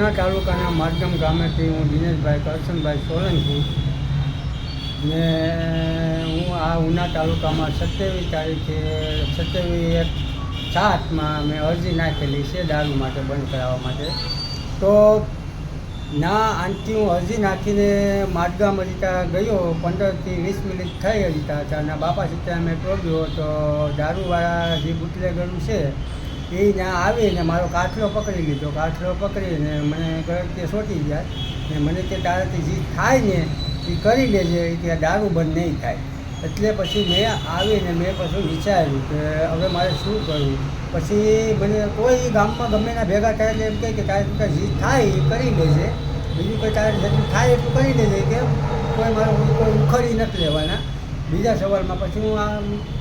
ઉના તાલુકાના માધ્યમ ગામેથી હું દિનેશભાઈ કરશનભાઈ સોલંકી ને હું આ ઉના તાલુકામાં સત્યાવીસ તારીખે સત્યાવીસ એક સાતમાં મેં અરજી નાખેલી છે દારૂ માટે બંધ કરાવવા માટે. તો ના, આનથી હું અરજી નાખીને માદગામ હરીતા ગયો, પંદરથી વીસ મિનિટ થઈ હજીતા હતા અને બાપા સીતા મેં પ્રોગ્યો તો દારૂવાળા જે બુટલેગરું છે એ ત્યાં આવીને મારો કાઠલો પકડી લીધો. કાઠલો પકડીને મને ગળકે સોટી ગયા ને મને કે તારાથી જે થાય ને એ કરી લેજે કે દારૂ બંધ નહીં થાય. એટલે પછી મેં આવીને મેં પછી વિચાર્યું કે હવે મારે શું કરવું? પછી મને કોઈ ગામમાં ગમે ના ભેગા થાય એટલે એમ કહે કે તારે તું જે થાય એ કરી લેજે. બીજું કંઈ તારે જેટલું થાય એટલું કરી લેજે કે કોઈ મારું કોઈ ઉખડી નથી લેવાના. બીજા સવાલમાં પછી હું આ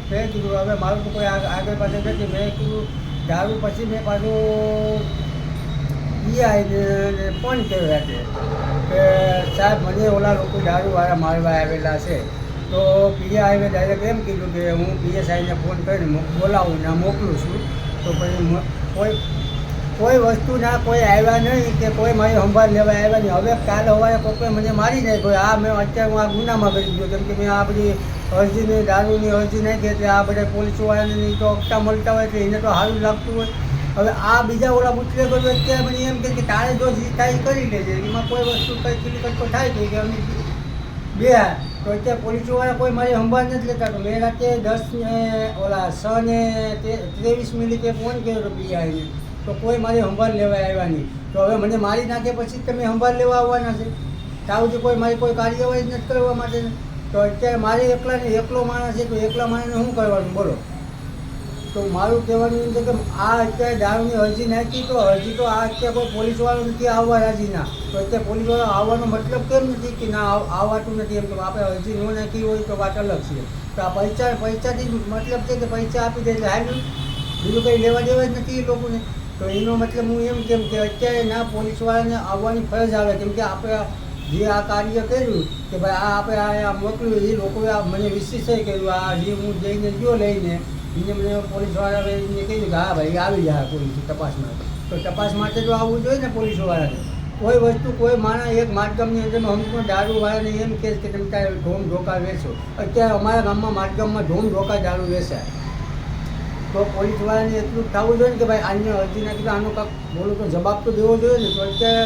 મેં કીધું હવે મારું તો કોઈ આગળ પાછળ નથી મેં કીધું દારૂ પછી મેં પાછું આવીને ફોન કહેવા છે કે સાહેબ, મને ઓલા લોકો દારૂવાળા મારવા આવેલા છે. તો પીઆઈએ ડાયરેક્ટ એમ કીધું કે હું પીએસઆઈને ફોન કરીને બોલાવું ને મોકલું છું. તો પછી કોઈ કોઈ કોઈ વસ્તુના કોઈ આવ્યા નહીં કે કોઈ મારી સંભાળ લેવા આવ્યા નહીં. હવે કાલે સવારે કોઈએ મને મારી નાખ્યો. આ મેં અત્યારે હું આ ગુનામાં કરી દીધું. કેમ કે મેં આ બધી અરજીની દારૂની અરજી નાખી એટલે આ બધા પોલીસવાળાને તો હપ્તા મળતા હોય એટલે એને તો સારું લાગતું હોય. હવે આ બીજા ઓલા બુટલે બધું અત્યારે મને એમ કે તારે જો જે કરી લેજે. એમાં કોઈ વસ્તુ કંઈ ક્લિકર તો થાય છે કે અમે બે. તો અત્યારે પોલીસવાળા કોઈ મારી સંભાળ નથી લેતા. તો મેં રાતે દસ ને ઓલા છ ને ત્રેવીસ મિનિટે ફોન કર્યો હતો બીઆઈને તો કોઈ મારી સંભાળ લેવા આવ્યા નહીં. તો હવે મને મારી નાખે પછી તમે સંભાળ લેવા આવવાના છે. ત્યાં સુધી કોઈ મારી કોઈ કાર્યવાહી નથી કરવા માટે તો અત્યારે મારે એકલાને એકલો માણસ છે, તો એકલા માણસને શું કરવાનું? બોલો. તો મારું કહેવાનું છે કે આ અત્યારે દારૂની અરજી નાખી તો અરજી તો આ અત્યારે કોઈ પોલીસવાળો નથી આવવા રાજી ના તો અત્યારે પોલીસવાળો આવવાનો મતલબ કેમ નથી કે ના આવ- આવવાતું નથી એમ? કે આપણે અરજી ન નાખી હોય તો વાત અલગ છે. તો આ પૈસા, પૈસાથી મતલબ છે કે પૈસા આપી દે એટલે બીજું કંઈ લેવા દેવા જ નથી એ લોકોને. તો એનો મતલબ હું એમ કેમ કે અત્યારે ના પોલીસવાળાને આવવાની ફરજ આવે. કેમ કે આપણે જે આ કાર્ય કર્યું કે ભાઈ આ આપણે આ મોકલ્યું, એ લોકોએ મને વિશેષ કર્યું, આ જે હું જઈને ગયો લઈને, એને મને પોલીસવાળાએ એને કહ્યું કે હા ભાઈ આવી જાય પોલીસ તપાસ માટે. તો તપાસ માટે જો આવવું જોઈએ ને પોલીસવાળાને. કોઈ વસ્તુ, કોઈ માણસ એક માર્ગમની અંદર અમુક દારૂવાળાને એમ કહે કે તમે ત્યાં ઢોમ ઢોકા વેચો. અત્યારે અમારા ગામમાં માર્ગમમાં ઢોમ ઢોકા દારૂ વેચાય. તો પોલીસવાળાને એટલું થવું જોઈએ ને કે ભાઈ આને અરજી નાખી તો આનો કાંક બોલું તો જવાબ તો દેવો જોઈએ ને, તો અત્યારે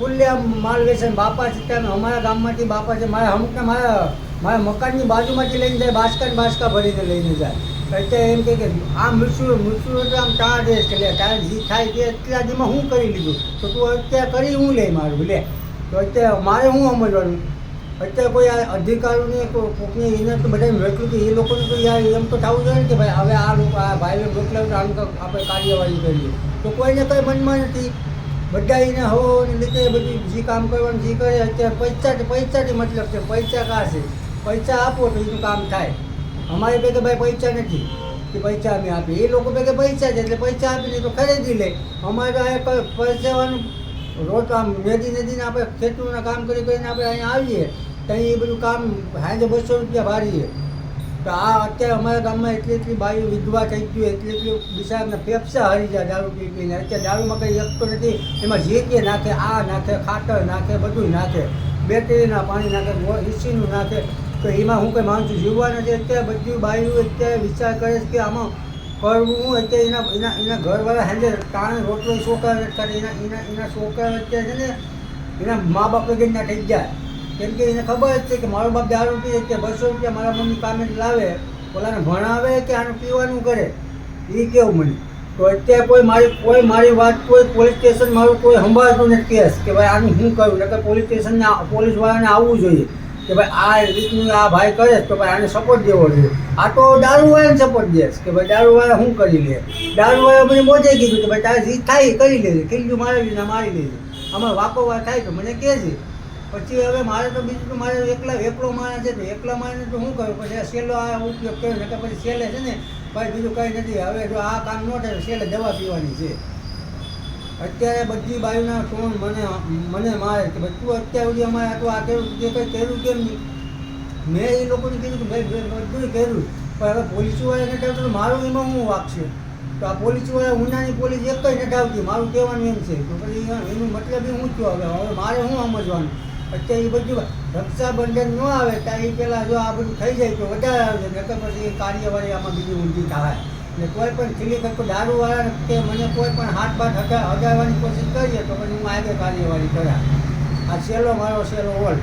ખુલ્લે માલ વેચે બાપા છે અમારા ગામમાંથી બાપા છે, મારા હમકે મારા મારા મકાનની બાજુમાંથી લઈને જાય બાસકા બાસકા ભરીને લઈને જાય. અત્યારે એમ કે આ મૃત્યુ મૃત્યુ એટલે આમ ચાર દેશ કે તારે જે થાય તે એટલા દીમાં હું કરી લીધું? તો તું અત્યારે કરી હું લે મારું, લે. તો અત્યારે મારે શું સમજવાનું અત્યારે કોઈ આ અધિકારીઓને કોકને એને તો બધા મોકલ્યું એ લોકોને તો યાર એમ તો થવું જોઈએ કે ભાઈ હવે આ લોકો આ ભાઈને મોકલાવ્યું આમ આપણે કાર્યવાહી કરીએ. તો કોઈને કંઈ મનમાં નથી. બધા એને હો ને લીધે બધું જે કામ કરવાનું, જે કરે, અત્યારે પૈસાથી પૈસાથી મતલબ છે, પૈસા કા છે? પૈસા આપો તો એનું કામ થાય. અમારે ભેગે ભાઈ પૈસા નથી. કે પૈસા અમે આપીએ. એ લોકો ભેગે પૈસા છે, એટલે પૈસા આપીને તો ખરીદી લે. અમારે તો આ પરસેવાનું રોજ આમ નદી નદીને આપણે ખેતરોના કામ કરી કરીને આપણે અહીંયા આવીએ. તો અહીં એ બધું કામ સાંજે બસો રૂપિયા ભારીએ. તો આ અત્યારે અમારા ગામમાં એટલી એટલી બાયું વિધવા થઈ ગયું એટલી એટલી બિચારના ફેફસા હરી જાય દારૂ પી પીને. અત્યારે દારૂમાં કંઈ એક તો નથી, એમાં જે કે નાખે, આ નાખે, ખાતર નાખે, બધું નાખે. બેટરીના પાણી નાખે એસીનું નાખે. તો એમાં હું કંઈ માણસું જીવવા નથી અત્યારે બધી બાયું અત્યારે વિચાર કરે છે કે આમાં કરવું હું અત્યારે એના એના એના ઘરવાળા હેન્ડે તાણે રોટલો છોકરા કરે, એના એના એના છોકરા અત્યારે છે ને, એના મા બાપ વગેરેના થઈ જાય કેમ કે એને ખબર જ છે કે મારો બાપ દારૂ પીએ કે બસો રૂપિયા મારા મમ્મી કામે લાવે, ઓલાને ભણાવે કે આનું પીવાનું કરે એ કેવું મને? તો અત્યારે કોઈ મારી કોઈ મારી વાત, કોઈ પોલીસ સ્ટેશન મારું કોઈ સંભાળતું નથી કેસ, કે ભાઈ આનું શું કરું? નકર પોલીસ સ્ટેશનને પોલીસવાળાને આવવું જોઈએ, કે ભાઈ આ રીતનું આ ભાઈ કરે તો ભાઈ આને સપોર્ટ દેવો જોઈએ. આ તો દારૂવાળાને સપોર્ટ દેશ કે ભાઈ દારૂવાળા શું કરી લે? દારૂવાળા મને મોજે કીધું કે ભાઈ તારે જે થાય કરી લેજે ખીલ્યું મારી લીધા મારી લેજે. આમાં વાકો વાર થાય તો મને કહે છે પછી હવે મારે તો બીજું મારે એકલા એકલો માણસ છે તો એકલા માણસ તો શું કરું પછી આ સેલો આ ઉપયોગ કર્યો ને પછી સેલે છે ને ભાઈ બીજું કંઈ નથી. હવે જો આ કામ ન થાય સેલે દવા પીવાની છે. અત્યારે બધી બાયુના ફોન મને મને મારે કે ભાઈ તું અત્યાર સુધી અમારે તો આ કર્યું જે કંઈ કર્યું કેમ નહીં? મેં એ લોકોને કીધું કે ભાઈ બધું કર્યું. પણ હવે પોલીસવાળાને કહ્યું તો મારું એમાં શું વાક છે તો આ પોલીસવાળા ઉનાની પોલીસ એક કંઈ નથી આવતી મારું કહેવાનું એમ છે. તો પછી એનું મતલબ એ હું થયો હવે? હવે મારે શું સમજવાનું? અત્યારે એ બધું રક્ષાબંધન ન આવે ત્યાં એ પહેલાં જો આ બધું થઈ જાય તો વધારે આવશે નકર પછી એ કાર્યવાહી આમાં બીજી ઊંધી થાય. ને કોઈ પણ ખીલી કરતો દારૂવાળા કે મને કોઈ પણ હાથ બાથ હગા હગાવવાની કોશિશ કરીએ તો પછી હું આગળ કાર્યવાહી કરા આ છેલ્લો મારો છેલ્લો હોલ્ડ